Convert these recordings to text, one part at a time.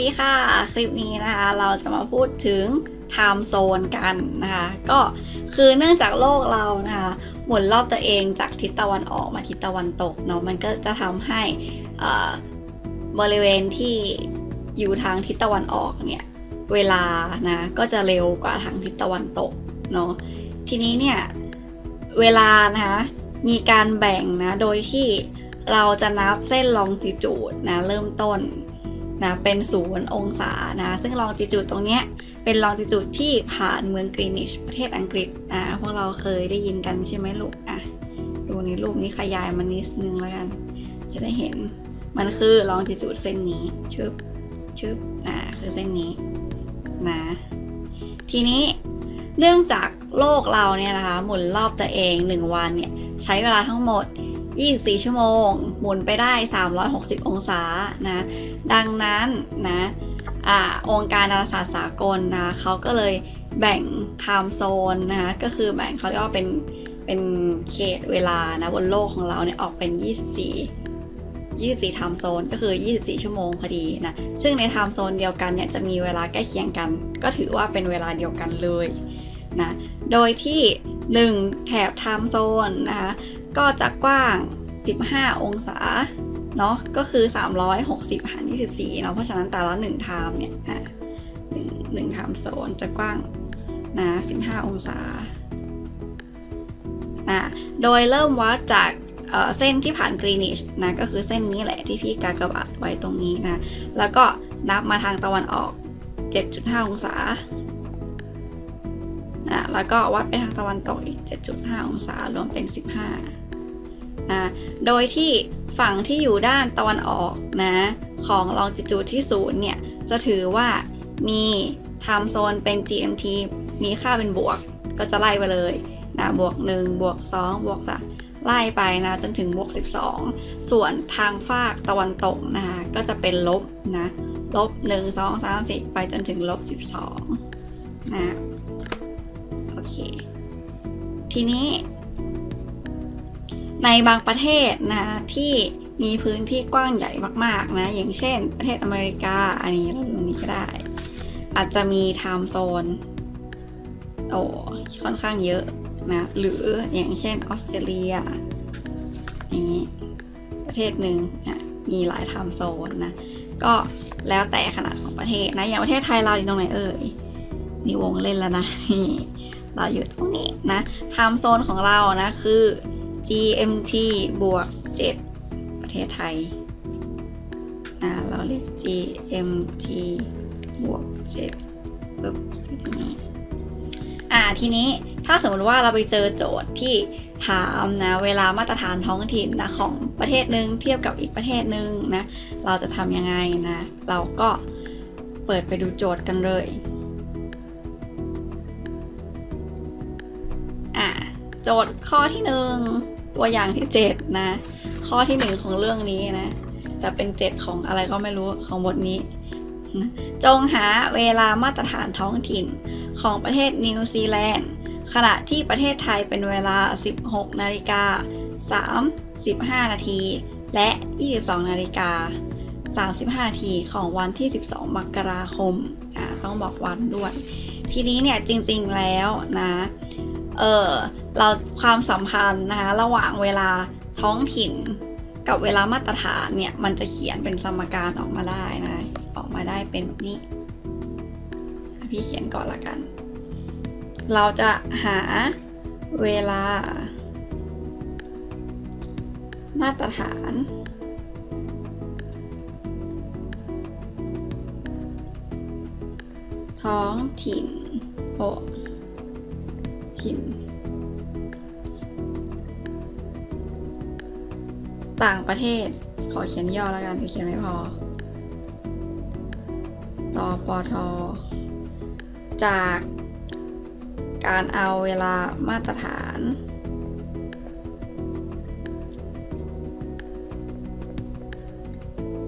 ดีค่ะ คลิปนี้นะคะเราจะมาพูดถึง time zone กันนะคะก็คือเนื่องจากโลกเรานะคะหมุนรอบตัวเองจากทิศตะวันออกมาทิศตะวันตกเนาะมันก็จะทำให้บริเวณที่อยู่ทางทิศตะวันออกเนี่ยเวลานะก็จะเร็วกว่าทางทิศตะวันตกเนาะทีนี้เนี่ยเวลานะคะมีการแบ่งนะโดยที่เราจะนับเส้นลองจิจูดนะเริ่มต้น นะเป็นศูนย์องศานะซึ่งลองจิจูดตรงเนี้ยเป็นลองจิจูดที่ผ่านเมืองกรีนิชประเทศอังกฤษนะพวกเราเคยได้ยินกันใช่ไหมลูกอะดูในรูปนี้ขยายมันนิดนึงแล้วกัน จะได้เห็นมันคือลองจิจูดเส้นนี้ชึบชึบอ่าคือเส้นนี้นะทีนี้เนื่องจากโลกเราเนี่ยนะคะ หมุนรอบตัวเอง 1 วันเนี่ยใช้เวลาทั้งหมด 24 ชั่วโมง หมุนไปได้ 360 องศานะ ดังนั้นนะอ่าองค์การดาราศาสตร์สากลนะเขาก็เลยแบ่งไทม์โซนนะคะก็คือแบ่งเขาเรียกว่าเป็นเป็นเขตเวลานะบนโลกของเราเนี่ยออกเป็น 24 24ไทม์โซนก็คือ 24 ชั่วโมงพอดีนะ ซึ่งในไทม์โซนเดียวกันเนี่ยจะมีเวลาใกล้เคียงกัน ก็ถือว่าเป็นเวลาเดียวกันเลยนะ โดยที่ 1 แถบไทม์โซนนะคะ ก็จะกว้าง 15 องศาเนาะก็คือ 360หาร24เนาะเพราะฉะนั้นแต่ละ1ไทม์เนี่ยอะหนึ่งหนึ่งไทม์โซนจะกว้างนะ15 องศาอะโดยเริ่มวัดจากเอ่อเส้นที่ผ่านกรีนิชนะก็คือเส้นนี้แหละที่พี่กากระบาทไว้ตรงนี้นะ แล้วก็นับมาทางตะวันออก 7.5 องศา แล้วก็วัดไปทางตะวันตกอีก 7.5 องศารวมเป็น 15นะโดยที่ฝั่งที่อยู่ด้านตะวันออกนะของลองจิจูดที่ศูนย์เนี่ย จะถือว่ามีไทม์โซนเป็น GMT มีค่าเป็นบวก ก็จะไล่ไปเลยนะบวก 1 บวก 2 บวก3ไล่ไปนะจนถึงบวก 12 ส่วนทางฝากตะวันตกนะคะก็จะเป็นลบนะลบ 1 2 3 4 ไปจนถึงลบ 12นะ เค ทีนี้ ในบางประเทศนะที่มีพื้นที่กว้างใหญ่มากๆนะ อย่างเช่น ประเทศอเมริกา อันนี้เราดูนี้ก็ได้ อาจจะมีไทม์โซน โอ้ค่อนข้างเยอะนะ หรืออย่างเช่นออสเตรเลียอย่างนี้ประเทศหนึ่งนะมีหลายไทม์โซนนะ ก็แล้วแต่ขนาดของประเทศนะ อย่างประเทศไทยเราอยู่ตรงไหนเอ่ยนี่วงเล่นแล้วนะ เราอยู่ตรงนี้นะไทม์โซนของเรานะคือ GMT บวก 7 ประเทศไทยอ่าเราเรียก GMT บวก7ปึ๊บตรงนี้อ่าทีนี้ถ้าสมมติว่าเราไปเจอโจทย์ที่ถามนะเวลามาตรฐานท้องถิ่นนะของประเทศหนึ่งเทียบกับอีกประเทศหนึ่งนะเราจะทำยังไงนะ เราก็เปิดไปดูโจทย์กันเลย จทย์ข้อที่หนึ่งตัวอย่างที่เจ็ดนะ ข้อที่หนึ่งของเรื่องนี้นะ แต่เป็นเจ็ดของอะไรก็ไม่รู้ของบทนี้ จงหาเวลามาตรฐานท้องถิ่นของประเทศนิวซีแลนด์ขณะที่ประเทศไทยเป็นเวลา 16 นาฬิกา 35 นาที และ 22 นาฬิกา 35 นาทีของวันที่ 12 มกราคมอ่าต้องบอกวันด้วย ทีนี้เนี่ยจริงๆแล้วนะ เออเราความสัมพันธ์นะคะระหว่างเวลาท้องถิ่น กับเวลามาตรฐานเนี่ยมันจะเขียนเป็นสมการออกมาได้นะออกมาได้เป็นแบบนี้ พี่เขียนก่อนละกัน เราจะหาเวลา มาตรฐานท้องถิ่นโอ ถิ่น ต่างประเทศ ขอเขียนย่อแล้วกันเขียนไม่พอตอปอทอจากการเอาเวลามาตรฐาน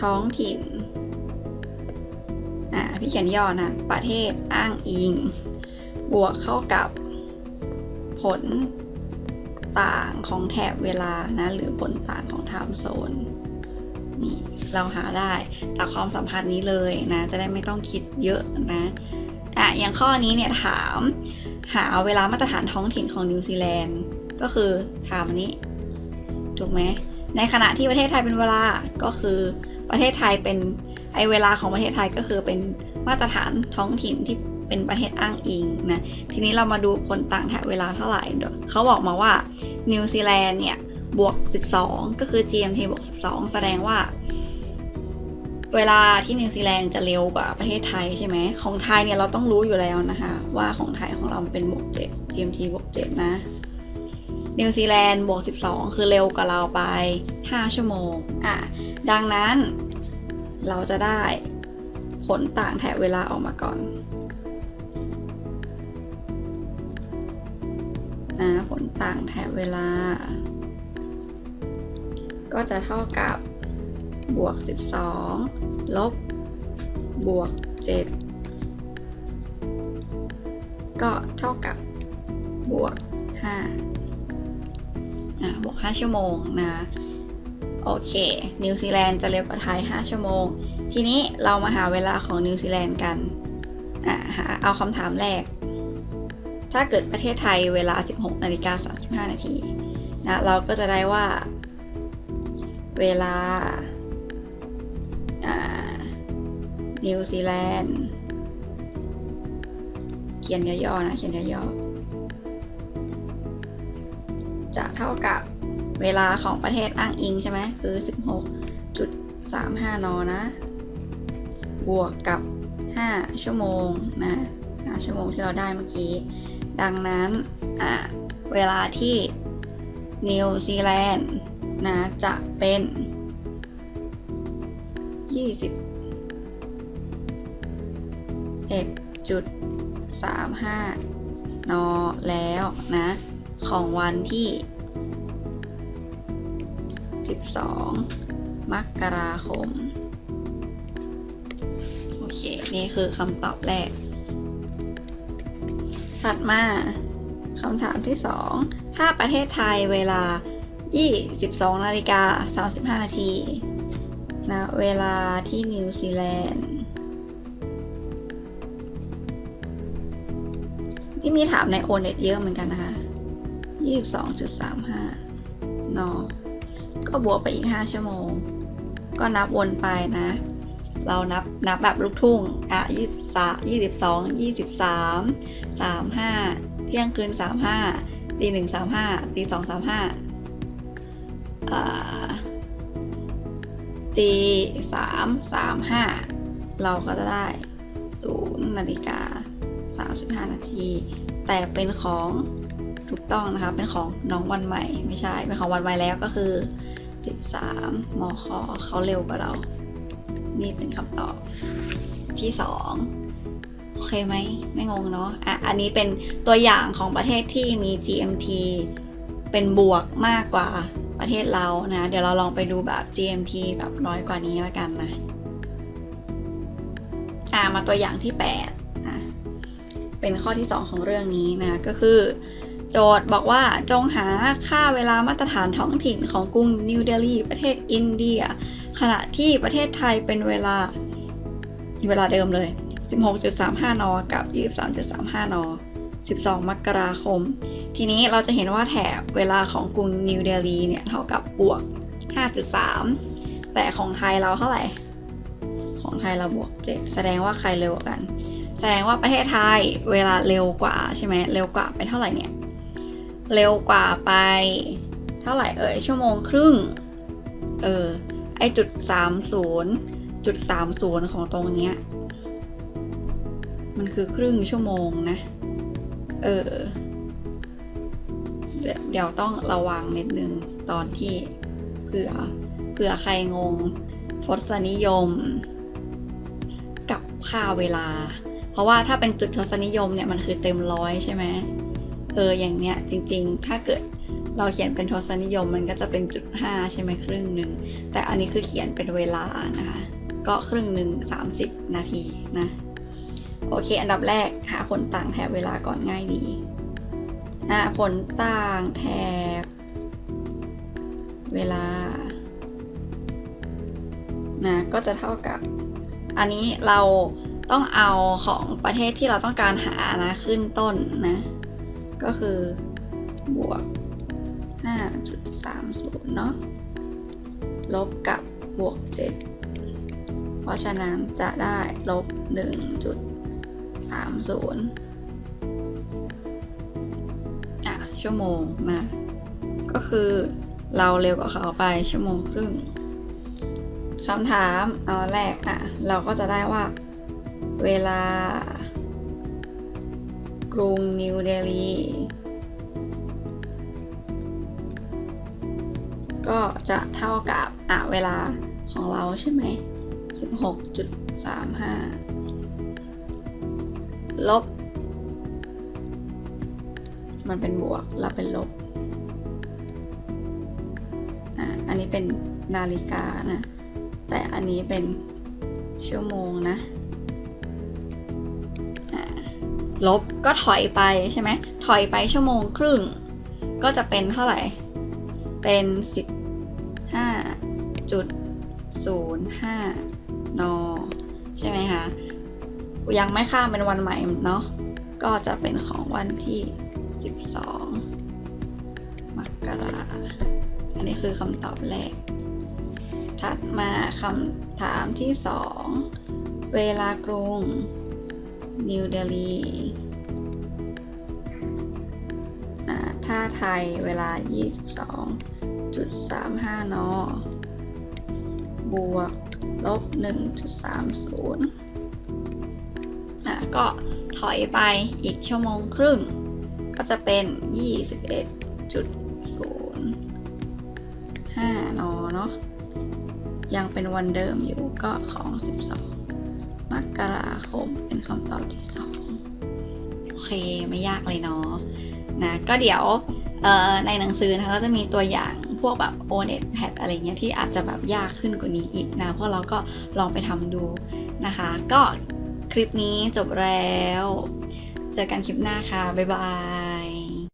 ท้องถิ่น อ่าพี่เขียนย่อนะ ประเทศอ้างอิง บวกเข้ากับ ผลต่างของแถบเวลานะหรือผลต่างของไทม์โซนนี่เราหาได้จากความสัมพันธ์นี้เลยนะ จะได้ไม่ต้องคิดเยอะนะอะอย่างข้อนี้เนี่ยถามหาเวลามาตรฐานท้องถิ่นของนิวซีแลนด์ก็คือถามอันนี้ ถูกไหมในขณะที่ประเทศไทยเป็นเวลาก็คือประเทศไทยเป็นไอเวลาของประเทศไทยก็คือเป็นมาตรฐานท้องถิ่นที่ เป็นประเทศอ้างอิงนะ ทีนี้เรามาดูผลต่างแถบเวลาเท่าไหร่เดี๋ยวเขาบอกมาว่านิวซีแลนด์เนี่ยบวก 12 ก็คือ GMT บวก 12 แสดงว่า เวลาที่นิวซีแลนด์จะเร็วกว่าประเทศไทยใช่ไหม ของไทยเนี่ยเราต้องรู้อยู่แล้วนะคะ ว่าของไทยของเราเป็นบวก 7 GMT บวก 7 นะ นิวซีแลนด์บวก 12 คือเร็วกว่าเราไป 5 ชั่วโมง อะ ดังนั้นเราจะได้ผลต่างแถบเวลาออกมาก่อน นะผลต่างแถบเวลา ก็จะเท่ากับบวก 12 ลบบวก 7 ก็เท่ากับบวก5อะบวก 5 ชั่วโมงนะโอเค นิวซีแลนด์จะเร็วกว่าไทย 5 ชั่วโมง ทีนี้เรามาหาเวลาของนิวซีแลนด์กัน อ่า เอาคำถามแรก ถ้าเกิดประเทศไทยเวลา 16นาฬิกา35 นาทีนะเราก็จะได้ว่า เวลานิวซีแลนด์เขียนย่อๆนะเขียนย่อๆจะเท่ากับเวลาของประเทศอ้างอิงใช่ไหมคือ 16.35 น นะ บวกกับ 5 ชั่วโมงนะ 5 ชั่วโมงที่เราได้เมื่อกี้ ดังนั้นเวลาที่นิวซีแลนด์นะจะเป็น 21.35 น แล้วนะ ของวันที่ 12 มกราคม โอเค นี่คือคำตอบแรก ถัดมาคำถามที่ 2 ถ้าประเทศไทยเวลา 22นาฬิกา35 นาทีนะเวลาที่นิวซีแลนด์นี่มีถามในโอเน็ตเยอะเหมือนกันนะคะ 22.35นก็บวกไปอีก 5 ชั่วโมง ก็นับวนไปนะ เรานับนับแบบลูกทุ่ง อะ23 22 23 35เที่ยงคืน35ตี1 35ตี2 35อ่าตี3 35เราก็จะได้0นย์นาฬิกา35นาที แต่เป็นของถูกต้องนะคะ เป็นของน้องวันใหม่ ไม่ใช่ เป็นของวันใหม่แล้วก็คือ 13มคเขาเร็วกว่าเรา นี่เป็นคำตอบที่2โอเคไหมไม่งงเนาะอะอันนี้เป็นตัวอย่างของประเทศที่มี GMT เป็นบวกมากกว่าประเทศเรานะ เดี๋ยวเราลองไปดูแบบ GMT แบบน้อยกว่านี้แล้วกันนะอ่ามาตัวอย่างที่8อะเป็นข้อที่ 2 ของเรื่องนี้นะก็คือ โจทย์บอกว่าจงหาค่าเวลามาตรฐานท้องถิ่นของกรุงนิวเดลีประเทศอินเดีย ขณะที่ประเทศไทยเป็นเวลาเวลาเดิมเลย 16.35 น กับ 23.35 น 12 มกราคม ทีนี้เราจะเห็นว่าแถบเวลาของกรุงนิวเดลีเนี่ยเท่ากับบวก 5.3 แต่ของไทยเราเท่าไหร่ ของไทยเราบวก 7 แสดงว่าใครเร็วกัน แสดงว่าประเทศไทยเวลาเร็วกว่าใช่ไหมเร็วกว่าไปเท่าไหร่เนี่ย เร็วกว่าไปเท่าไหร่เอ่ยชั่วโมงครึ่ง เออ ไอจุดสามศูนย์จุดสามศูนย์ของตรงเนี้ย มันคือครึ่งชั่วโมงนะ เออเดี๋ยวเดี๋ยวต้องระวังนิดนึงตอนที่เผื่อเผื่อใครงงทศนิยม กับค่าเวลา เพราะว่าถ้าเป็นจุดทศนิยมเนี่ยมันคือเต็มร้อยใช่ไหมเอออย่างเนี้ยจริงๆ ถ้าเกิด เราเขียนเป็นทศนิยมมันก็จะเป็นจุดห้าใช่ไหมครึ่งหนึ่ง แต่อันนี้คือเขียนเป็นเวลานะคะ ก็ครึ่งหนึ่ง30นาทีนะ โอเค อันดับแรกหาผลต่างแถบเวลาก่อนง่ายดีหาผลต่างแถบเวลา นะ ก็จะเท่ากับ อันนี้เราต้องเอาของประเทศที่เราต้องการหานะ ขึ้นต้นนะ ก็คือบวก 5.30 เนาะ ลบกับบวก 7 เพราะฉะนั้นจะได้ลบ 1.30 อะ ชั่วโมงนะ ก็คือเราเร็วกว่าเขาไปชั่วโมงครึ่งคำถามเอาแรกอะ เราก็จะได้ว่า เวลากรุงนิวเดลี ก็จะเท่ากับอะเวลาของเราใช่ไหม 16.35 ลบ มันเป็นบวกเราเป็นลบ อะอันนี้เป็นนาฬิกานะ แต่อันนี้เป็นชั่วโมงนะะลบก็ถอยไปใช่ไหมถอยไปชั่วโมงครึ่ง ก็จะเป็นเท่าไหร่ เป็น 15.05 น ใช่ไหมคะ ยังไม่ข้ามเป็นวันใหม่เนาะ ก็จะเป็นของวันที่ 12 มกราอันนี้คือคำตอบแรก ถัดมาคำถามที่ 2 เวลากรุง นิวเดลี อ่าไทยเวลา 22.35 น บวก ลบ 1.30อะก็ถอยไปอีกชั่วโมงครึ่ง ก็จะเป็น 21.05 น เนาะยังเป็นวันเดิมอยู่ก็ของ 12 มกราคมเป็นคำตอบที่สองโอเค ไม่ยากเลยเนาะ นะ ก็เดี๋ยวในหนังสือนะคะก็จะมีตัวอย่างพวกแบบ o n e t pad อะไรเงี้ยที่อาจจะแบบยากขึ้นกว่านี้อีกนะ เพราะเราก็ลองไปทำดูนะคะ ก็คลิปนี้จบแล้ว เจอกันคลิปหน้าค่ะ บ๊ายบาย